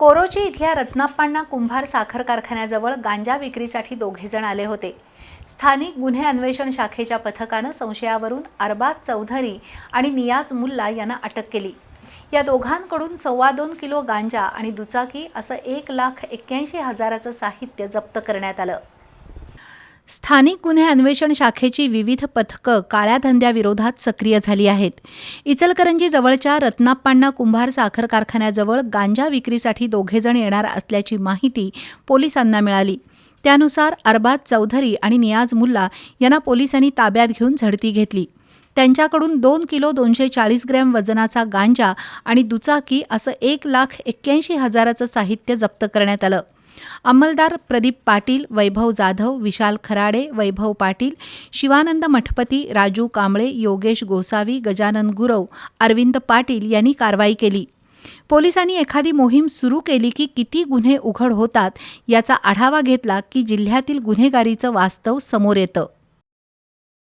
कोरोची इथल्या रत्नाप्पांना कुंभार साखर कारखान्याजवळ गांजा विक्रीसाठी दोघेजण आले होते. स्थानिक गुन्हे अन्वेषण शाखेच्या पथकानं संशयावरून अरबाज चौधरी आणि नियाज मुल्ला यांना अटक केली. या दोघांकडून सव्वा दोन किलो गांजा आणि दुचाकी असं एक लाख एक्क्याऐंशी हजाराचं साहित्य जप्त करण्यात आलं. स्थानिक गुन्हे अन्वेषण शाखेची विविध पथकं काळ्या धंद्याविरोधात सक्रिय झाली आहेत. इचलकरंजी जवळच्या रत्नाप्पांना कुंभार साखर कारखान्याजवळ गांजा विक्रीसाठी दोघेजण येणार असल्याची माहिती पोलिसांना मिळाली. त्यानुसार अरबाज चौधरी आणि नियाज मुल्ला यांना पोलिसांनी ताब्यात घेऊन झडती घेतली. त्यांच्याकडून दोन किलो दोनशे चाळीस ग्रॅम वजनाचा गांजा आणि दुचाकी असं एक लाख एक्क्याऐंशी हजाराचं साहित्य जप्त करण्यात आलं. अंमलदार प्रदीप पाटील वैभव जाधव विशाल खराडे वैभव पाटील शिवानंद मठपती राजू कांबळे योगेश गोसावी गजानन गुरव अरविंद पाटील यांनी कारवाई केली. पोलिसांनी एखादी मोहीम सुरू केली की किती गुन्हे उघड होतात याचा आढावा घेतला की जिल्ह्यातील गुन्हेगारीचं वास्तव समोर येतं.